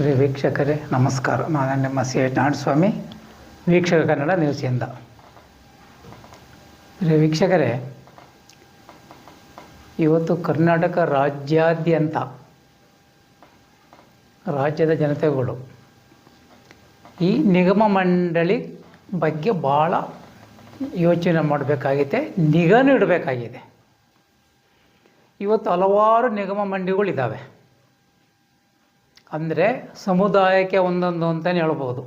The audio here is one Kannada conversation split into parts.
ಪ್ರಿಯ ವೀಕ್ಷಕರೇ, ನಮಸ್ಕಾರ. ನಾನು ನಿಮ್ಮ ಸಿ ಎಚ್ ನಾರಾಯಣಸ್ವಾಮಿ, ವೀಕ್ಷಕ ಕನ್ನಡ ನ್ಯೂಸಿಂದ ಪ್ರಿಯ ವೀಕ್ಷಕರೇ, ಇವತ್ತು ಕರ್ನಾಟಕ ರಾಜ್ಯಾದ್ಯಂತ ರಾಜ್ಯದ ಜನತೆಗಳು ಈ ನಿಗಮ ಮಂಡಳಿ ಬಗ್ಗೆ ಭಾಳ ಯೋಚನೆ ಮಾಡಬೇಕಾಗಿದೆ ನಿಗಾನು ಇಡಬೇಕಾಗಿದೆ ಇವತ್ತು ಹಲವಾರು ನಿಗಮ ಮಂಡಳಿಗಳಿದ್ದಾವೆ ಅಂದರೆ ಸಮುದಾಯಕ್ಕೆ ಒಂದೊಂದು ಅಂತಲೇ ಹೇಳ್ಬೋದು.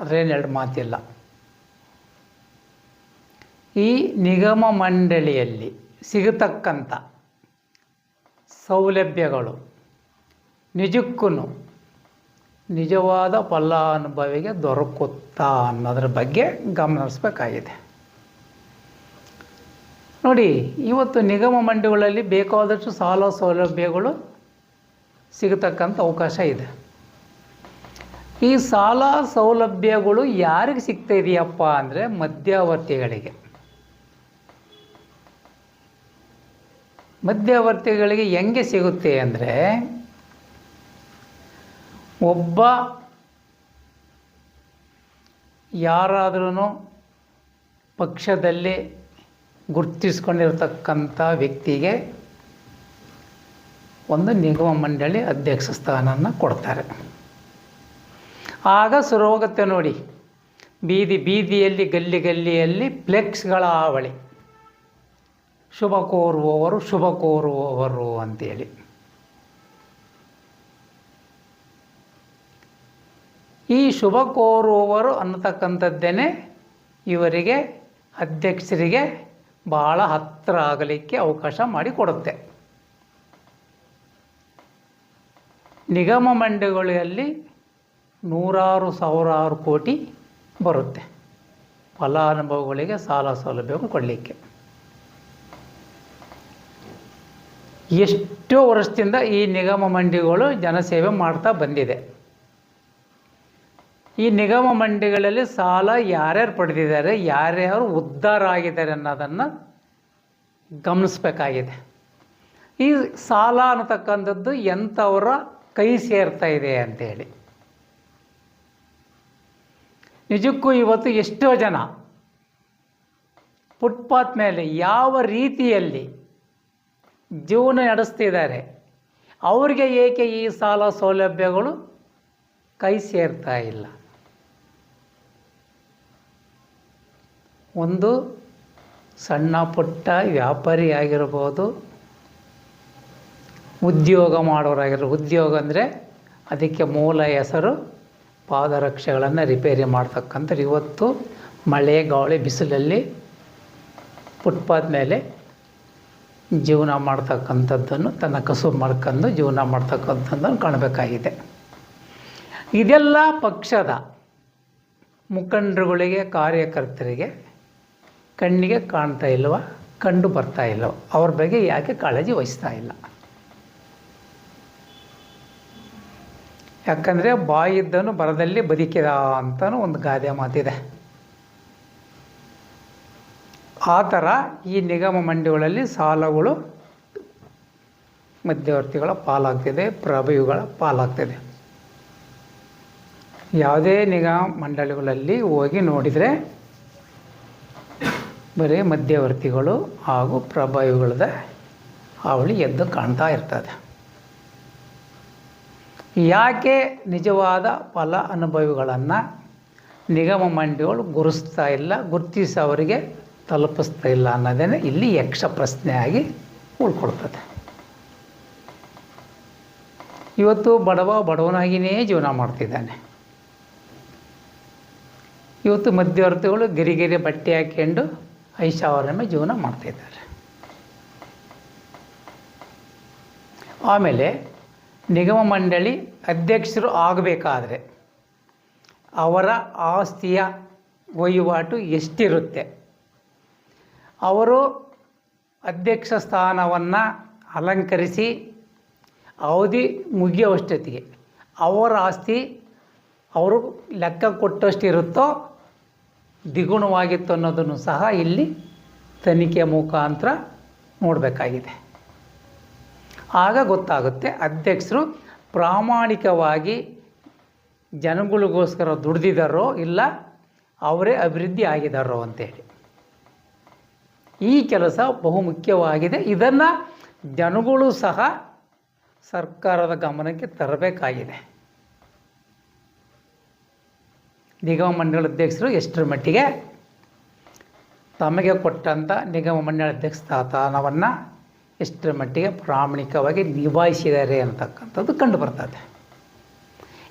ಅದರೇನು ಎರಡು ಮಾತಿಲ್ಲ. ಈ ನಿಗಮ ಮಂಡಳಿಯಲ್ಲಿ ಸಿಗತಕ್ಕಂಥ ಸೌಲಭ್ಯಗಳು ನಿಜಕ್ಕೂ ನಿಜವಾದ ಫಲಾನುಭವಿಗೆ ದೊರಕುತ್ತಾ ಅನ್ನೋದ್ರ ಬಗ್ಗೆ ಗಮನಿಸಬೇಕಾಗಿದೆ ನೋಡಿ, ಇವತ್ತು ನಿಗಮ ಮಂಡಳಿಗಳಲ್ಲಿ ಬೇಕಾದಷ್ಟು ಸಾಲ ಸೌಲಭ್ಯಗಳು ಸಿಗತಕ್ಕಂಥ ಅವಕಾಶ ಇದೆ. ಈ ಸಾಲ ಸೌಲಭ್ಯಗಳು ಯಾರಿಗೆ ಸಿಗ್ತಾ ಇದೆಯಪ್ಪ ಅಂದರೆ ಮಧ್ಯವರ್ತಿಗಳಿಗೆ. ಮಧ್ಯವರ್ತಿಗಳಿಗೆ ಹೆಂಗೆ ಸಿಗುತ್ತೆ ಅಂದರೆ ಒಬ್ಬ ಯಾರಾದ್ರೂ ಪಕ್ಷದಲ್ಲಿ ಗುರುತಿಸ್ಕೊಂಡಿರ್ತಕ್ಕಂಥ ವ್ಯಕ್ತಿಗೆ ಒಂದು ನಿಗಮ ಮಂಡಳಿ ಅಧ್ಯಕ್ಷ ಸ್ಥಾನವನ್ನು ಕೊಡ್ತಾರೆ. ಆಗ ಶುರುವಾಗುತ್ತೆ ನೋಡಿ. ಬೀದಿ ಬೀದಿಯಲ್ಲಿ, ಗಲ್ಲಿ ಗಲ್ಲಿಯಲ್ಲಿ ಫ್ಲೆಕ್ಸ್ಗಳ ಆವಳಿ. ಶುಭ ಕೋರುವವರು ಶುಭ ಕೋರುವವರು ಅಂತೇಳಿ. ಈ ಶುಭ ಕೋರುವವರು ಅನ್ನತಕ್ಕಂಥದ್ದೇನೆ ಇವರಿಗೆ ಅಧ್ಯಕ್ಷರಿಗೆ ಭಾಳ ಹತ್ತಿರ ಆಗಲಿಕ್ಕೆ ಅವಕಾಶ ಮಾಡಿಕೊಡುತ್ತೆ. ನಿಗಮ ಮಂಡಿಗಳಲ್ಲಿ ನೂರಾರು ಸಾವಿರಾರು ಕೋಟಿ ಬರುತ್ತೆ. ಫಲಾನುಭವಿಗಳಿಗೆ ಸಾಲ ಸೌಲಭ್ಯಗಳು ಕೊಡಲಿಕ್ಕೆ. ಎಷ್ಟೋ ವರ್ಷದಿಂದ ಈ ನಿಗಮ ಮಂಡಿಗಳು ಜನಸೇವೆ ಮಾಡ್ತಾ ಬಂದಿದೆ. ಈ ನಿಗಮ ಮಂಡಿಗಳಲ್ಲಿ ಸಾಲ ಯಾರ್ಯಾರು ಪಡೆದಿದ್ದಾರೆ, ಯಾರ್ಯಾರು ಉದ್ಧಾರ ಆಗಿದ್ದಾರೆ ಅನ್ನೋದನ್ನು ಗಮನಿಸ್ಬೇಕಾಗಿದೆ. ಈ ಸಾಲ ಅನ್ನತಕ್ಕಂಥದ್ದು ಎಂಥವರ ಕೈ ಸೇರ್ತಾ ಇದೆ ಅಂತೇಳಿ. ನಿಜಕ್ಕೂ ಇವತ್ತು ಎಷ್ಟೋ ಜನ ಫುಟ್ಪಾತ್ ಮೇಲೆ ಯಾವ ರೀತಿಯಲ್ಲಿ ಜೀವನ ನಡೆಸ್ತಿದ್ದಾರೆ, ಅವರಿಗೆ ಏಕೆ ಈ ಸಾಲ ಸೌಲಭ್ಯಗಳು ಕೈ ಸೇರ್ತಾ ಇಲ್ಲ? ಒಂದು ಸಣ್ಣ ಪುಟ್ಟ ವ್ಯಾಪಾರಿ ಆಗಿರ್ಬೋದು ಉದ್ಯೋಗ ಮಾಡೋರಾಗಿರೋ ಉದ್ಯೋಗ ಅಂದರೆ ಅದಕ್ಕೆ ಮೂಲ ಹೆಸರು ಪಾದರಕ್ಷೆಗಳನ್ನು ರಿಪೇರಿ ಮಾಡ್ತಕ್ಕಂಥದ್ದು ಇವತ್ತು ಮಳೆ, ಗಾಳಿ, ಬಿಸಿಲಲ್ಲಿ ಫುಟ್ಪಾತ್ ಮೇಲೆ ಜೀವನ ಮಾಡ್ತಕ್ಕಂಥದ್ದನ್ನು ತನ್ನ ಕಸು ಮಾಡ್ಕೊಂಡು ಜೀವನ ಮಾಡ್ತಕ್ಕಂಥದ್ದನ್ನು ಕಾಣಬೇಕಾಗಿದೆ. ಇದೆಲ್ಲ ಪಕ್ಷದ ಮುಖಂಡರುಗಳಿಗೆ, ಕಾರ್ಯಕರ್ತರಿಗೆ ಕಣ್ಣಿಗೆ ಕಾಣ್ತಾ ಇಲ್ವ, ಕಂಡು ಬರ್ತಾ ಇಲ್ಲವ ಅವ್ರ ಬಗ್ಗೆ ಯಾಕೆ ಕಾಳಜಿ ವಹಿಸ್ತಾ ಇಲ್ಲ? ಯಾಕಂದರೆ ಬಾಯಿದ್ದನು ಬರದಲ್ಲಿ ಬದುಕಿದ ಅಂತಲೂ ಒಂದು ಗಾದೆ ಮಾತಿದೆ. ಆ ಥರ ಈ ನಿಗಮ ಮಂಡಿಗಳಲ್ಲಿ ಸಾಲಗಳು ಮಧ್ಯವರ್ತಿಗಳ ಪಾಲಾಗ್ತಿದೆ, ಪ್ರಭುಗಳ ಪಾಲಾಗ್ತಿದೆ. ಯಾವುದೇ ನಿಗಮ ಮಂಡಳಿಗಳಲ್ಲಿ ಹೋಗಿ ನೋಡಿದರೆ ಬರೀ ಮಧ್ಯವರ್ತಿಗಳು ಹಾಗೂ ಪ್ರಭಾವಿಗಳದ ಅವಳಿ ಎದ್ದು ಕಾಣ್ತಾ ಇರ್ತದೆ. ಯಾಕೆ ನಿಜವಾದ ಫಲ ಅನುಭವಿಗಳನ್ನು ನಿಗಮ ಮಂಡಿಗಳು ಗುರುಸ್ತಾ ಇಲ್ಲ, ಗುರುತಿಸಿ ಅವರಿಗೆ ತಲುಪಿಸ್ತಾ ಇಲ್ಲ ಅನ್ನೋದೇ ಇಲ್ಲಿ ಯಕ್ಷ ಪ್ರಶ್ನೆಯಾಗಿ ಉಳ್ಕೊಳ್ತದೆ. ಇವತ್ತು ಬಡವ ಬಡವನಾಗಿಯೇ ಜೀವನ ಮಾಡ್ತಿದ್ದಾನೆ. ಇವತ್ತು ಮಧ್ಯವರ್ತಿಗಳು ಗಿರಿಗಿರಿ ಬಟ್ಟೆ ಹಾಕ್ಕೊಂಡು ಐಷಾವರಮೆ ಜೀವನ ಮಾಡ್ತಾಯಿದ್ದಾರೆ ಆಮೇಲೆ ನಿಗಮ ಮಂಡಳಿ ಅಧ್ಯಕ್ಷರು ಆಗಬೇಕಾದ್ರೆ ಅವರ ಆಸ್ತಿಯ ವಹಿವಾಟು ಎಷ್ಟಿರುತ್ತೆ? ಅವರು ಅಧ್ಯಕ್ಷ ಸ್ಥಾನವನ್ನು ಅಲಂಕರಿಸಿ ಅವಧಿ ಮುಗಿಯುವಷ್ಟೊತ್ತಿಗೆ ಅವರ ಆಸ್ತಿ ಅವರು ಲೆಕ್ಕ ಕೊಟ್ಟಷ್ಟಿರುತ್ತೋ ದ್ವಿಗುಣವಾಗಿತ್ತು ಅನ್ನೋದನ್ನು ಸಹ ಇಲ್ಲಿ ತನಿಖೆಯ ಮುಖಾಂತರ ನೋಡಬೇಕಾಗಿದೆ. ಆಗ ಗೊತ್ತಾಗುತ್ತೆ ಅಧ್ಯಕ್ಷರು ಪ್ರಾಮಾಣಿಕವಾಗಿ ಜನಗಳಿಗೋಸ್ಕರ ದುಡ್ದಿದ್ದಾರೋ ಇಲ್ಲ ಅವರೇ ಅಭಿವೃದ್ಧಿ ಆಗಿದಾರೋ ಅಂತೇಳಿ. ಈ ಕೆಲಸ ಬಹುಮುಖ್ಯವಾಗಿದೆ. ಇದನ್ನು ಜನಗಳು ಸಹ ಸರ್ಕಾರದ ಗಮನಕ್ಕೆ ತರಬೇಕಾಗಿದೆ. ನಿಗಮ ಮಂಡಳ ಅಧ್ಯಕ್ಷರು ಎಷ್ಟರ ಮಟ್ಟಿಗೆ ತಮಗೆ ಕೊಟ್ಟಂಥ ನಿಗಮ ಮಂಡಳ ಅಧ್ಯಕ್ಷ ಸ್ಥಾನವನ್ನು ಎಷ್ಟರ ಮಟ್ಟಿಗೆ ಪ್ರಾಮಾಣಿಕವಾಗಿ ನಿಭಾಯಿಸಿದ್ದಾರೆ ಅಂತಕ್ಕಂಥದ್ದು ಕಂಡು ಬರ್ತದೆ.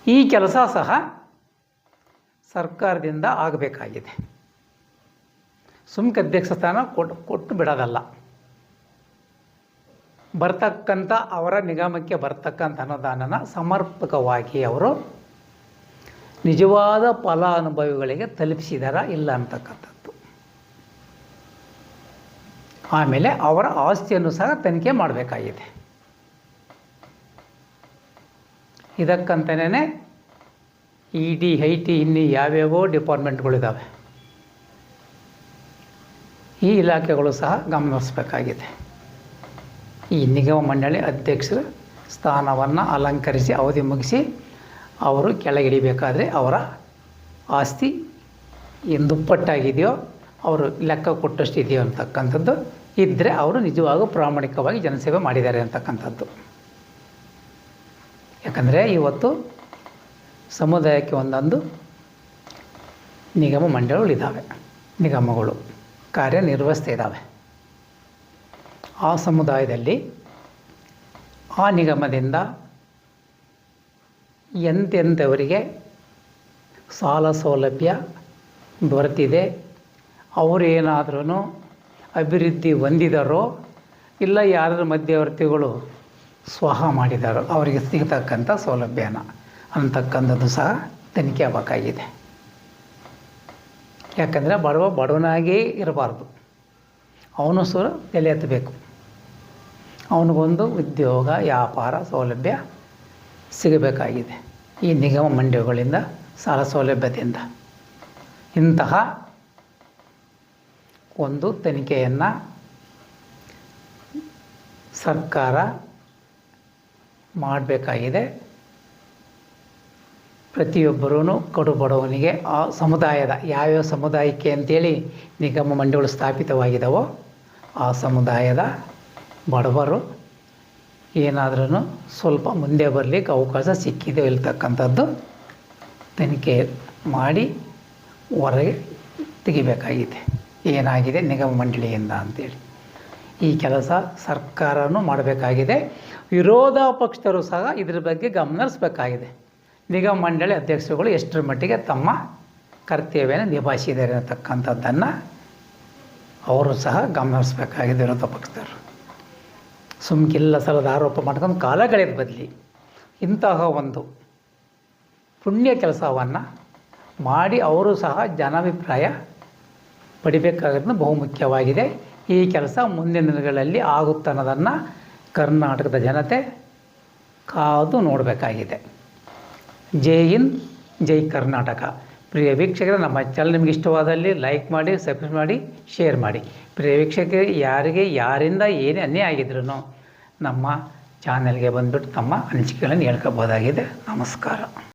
ಈ ಕೆಲಸ ಸಹ ಸರ್ಕಾರದಿಂದ ಆಗಬೇಕಾಗಿದೆ. ಸುಮ್ಕ ಅಧ್ಯಕ್ಷ ಸ್ಥಾನ ಕೊಟ್ಟು ಕೊಟ್ಟು ಬಿಡೋದಲ್ಲ. ಬರ್ತಕ್ಕಂಥ ಅವರ ನಿಗಮಕ್ಕೆ ಬರ್ತಕ್ಕಂಥ ಅನುದಾನನ ಸಮರ್ಪಕವಾಗಿ ಅವರು ನಿಜವಾದ ಫಲಾನುಭವಿಗಳಿಗೆ ತಲುಪಿಸಿದಾರ ಇಲ್ಲ ಅಂತಕ್ಕಂಥದ್ದು. ಆಮೇಲೆ ಅವರ ಆಸ್ತಿಯನ್ನು ಸಹ ತನಿಖೆ ಮಾಡಬೇಕಾಗಿದೆ. ಇದಕ್ಕಂತನೇ ಇ ಡಿ ಐ ಟಿ ಇನ್ನಿ ಯಾವ್ಯಾವೋ ಡಿಪಾರ್ಟ್ಮೆಂಟ್ಗಳಿದ್ದಾವೆ ಈ ಇಲಾಖೆಗಳು ಸಹ ಗಮನಿಸಬೇಕಾಗಿದೆ. ಈ ನಿಗಮ ಮಂಡಳಿ ಅಧ್ಯಕ್ಷರ ಸ್ಥಾನವನ್ನು ಅಲಂಕರಿಸಿ, ಅವಧಿ ಮುಗಿಸಿ ಅವರು ಕೆಳಗಿಡಿಬೇಕಾದರೆ ಅವರ ಆಸ್ತಿ ಏನು ದುಪ್ಪಟ್ಟಾಗಿದೆಯೋ ಅವರು ಲೆಕ್ಕ ಕೊಟ್ಟಷ್ಟು ಇದೆಯೋ ಅಂತಕ್ಕಂಥದ್ದು ಇದ್ದರೆ ಅವರು ನಿಜವಾಗೂ ಪ್ರಾಮಾಣಿಕವಾಗಿ ಜನಸೇವೆ ಮಾಡಿದ್ದಾರೆ ಅಂತಕ್ಕಂಥದ್ದು. ಯಾಕಂದರೆ ಇವತ್ತು ಸಮುದಾಯಕ್ಕೆ ಒಂದೊಂದು ನಿಗಮ ಮಂಡಳಿಗಳಿದ್ದಾವೆ ನಿಗಮಗಳು, ಕಾರ್ಯನಿರ್ವಹಿಸ್ತಾ ಇದ್ದಾವೆ ಆ ಸಮುದಾಯದಲ್ಲಿ ಆ ನಿಗಮದಿಂದ ಎಂತೆಂಥವರಿಗೆ ಸಾಲ ಸೌಲಭ್ಯ ದೊರೆತಿದೆ ಅವರು ಏನಾದ್ರೂ ಅಭಿವೃದ್ಧಿ ಹೊಂದಿದಾರೋ ಇಲ್ಲ ಯಾರಾದ್ರು ಮಧ್ಯವರ್ತಿಗಳು ಸ್ವಹ ಮಾಡಿದಾರೋ ಅವರಿಗೆ ಸಿಗತಕ್ಕಂಥ ಸೌಲಭ್ಯನ ಅಂತಕ್ಕಂಥದ್ದು ಸಹ ತನಿಖೆ ಆಗಬೇಕಾಗಿದೆ. ಯಾಕಂದರೆ ಬಡವ ಬಡವನಾಗೇ ಇರಬಾರ್ದು. ಅವನು ಸಹ ತಲೆ ಎತ್ತಬೇಕು. ಅವನಿಗೊಂದು ಉದ್ಯೋಗ, ವ್ಯಾಪಾರ ಸೌಲಭ್ಯ ಸಿಗಬೇಕಾಗಿದೆ. ಈ ನಿಗಮ ಮಂಡಳಿಗಳಿಂದ ಸಾಲ ಸೌಲಭ್ಯದಿಂದ ಇಂತಹ ಒಂದು ತನಿಖೆಯನ್ನು ಸರ್ಕಾರ ಮಾಡಬೇಕಾಗಿದೆ. ಪ್ರತಿಯೊಬ್ಬರೂ ಕಡು ಬಡವನಿಗೆ ಆ ಸಮುದಾಯದ ಯಾವ್ಯಾವ ಸಮುದಾಯಕ್ಕೆ ಅಂತೇಳಿ ನಿಗಮ ಮಂಡಳಿಗಳು ಸ್ಥಾಪಿತವಾಗಿದ್ದಾವೋ ಆ ಸಮುದಾಯದ ಬಡವರು ಏನಾದ್ರೂ ಸ್ವಲ್ಪ ಮುಂದೆ ಬರಲಿಕ್ಕೆ ಅವಕಾಶ ಸಿಕ್ಕಿದೆ ಇರ್ತಕ್ಕಂಥದ್ದು ತನಿಖೆ ಮಾಡಿ ಹೊರಗೆ ತೆಗಿಬೇಕಾಗಿದೆ. ಏನಾಗಿದೆ ನಿಗಮ ಮಂಡಳಿಯಿಂದ ಅಂತೇಳಿ. ಈ ಕೆಲಸ ಸರ್ಕಾರನೂ ಮಾಡಬೇಕಾಗಿದೆ. ವಿರೋಧ ಪಕ್ಷದವರು ಸಹ ಇದ್ರ ಬಗ್ಗೆ ಗಮನಿಸಬೇಕಾಗಿದೆ ನಿಗಮ ಮಂಡಳಿ ಅಧ್ಯಕ್ಷರುಗಳು ಎಷ್ಟರ ಮಟ್ಟಿಗೆ ತಮ್ಮ ಕರ್ತವ್ಯನ ನಿಭಾಯಿಸಿದ್ದಾರೆ ಅಂತಕ್ಕಂಥದ್ದನ್ನು ಅವರು ಸಹ ಗಮನಿಸಬೇಕಾಗಿದೆ ವಿರೋಧ ಪಕ್ಷದವರು. ಸುಮ್ಕಿಲ್ಲ ಸಲದ ಆರೋಪ ಮಾಡ್ಕೊಂಡು ಕಾಲ ಬದಲಿ ಇಂತಹ ಒಂದು ಪುಣ್ಯ ಕೆಲಸವನ್ನು ಮಾಡಿ ಅವರು ಸಹ ಜನಾಭಿಪ್ರಾಯ ಪಡಿಬೇಕಾಗಿರೋದು ಬಹುಮುಖ್ಯವಾಗಿದೆ. ಈ ಕೆಲಸ ಮುಂದಿನ ದಿನಗಳಲ್ಲಿ ಆಗುತ್ತನ್ನೋದನ್ನು ಕರ್ನಾಟಕದ ಜನತೆ ಕಾದು ನೋಡಬೇಕಾಗಿದೆ. ಜೈ ಇನ್ ಜೈ ಕರ್ನಾಟಕ. ಪ್ರಿಯ ವೀಕ್ಷಕರೇ, ನಮ್ಮ ಚಾನಲ್ ನಿಮಗೆ ಇಷ್ಟವಾದಲ್ಲಿ ಲೈಕ್ ಮಾಡಿ ಸಬ್ಸ್ಕ್ರೈಬ್ ಮಾಡಿ ಶೇರ್ ಮಾಡಿ. ಪ್ರಿಯ ವೀಕ್ಷಕರಿಗೆ ಯಾರಿಗೆ, ಯಾರಿಂದ ಏನೇ ಅನ್ಯಾಯ ಆಗಿದ್ರು ನಮ್ಮ ಚಾನೆಲ್ಗೆ ಬಂದುಬಿಟ್ಟು ತಮ್ಮ ಅನಿಸಿಕೆಗಳನ್ನು ಹೇಳ್ಕೋಬೋದಾಗಿದೆ ನಮಸ್ಕಾರ.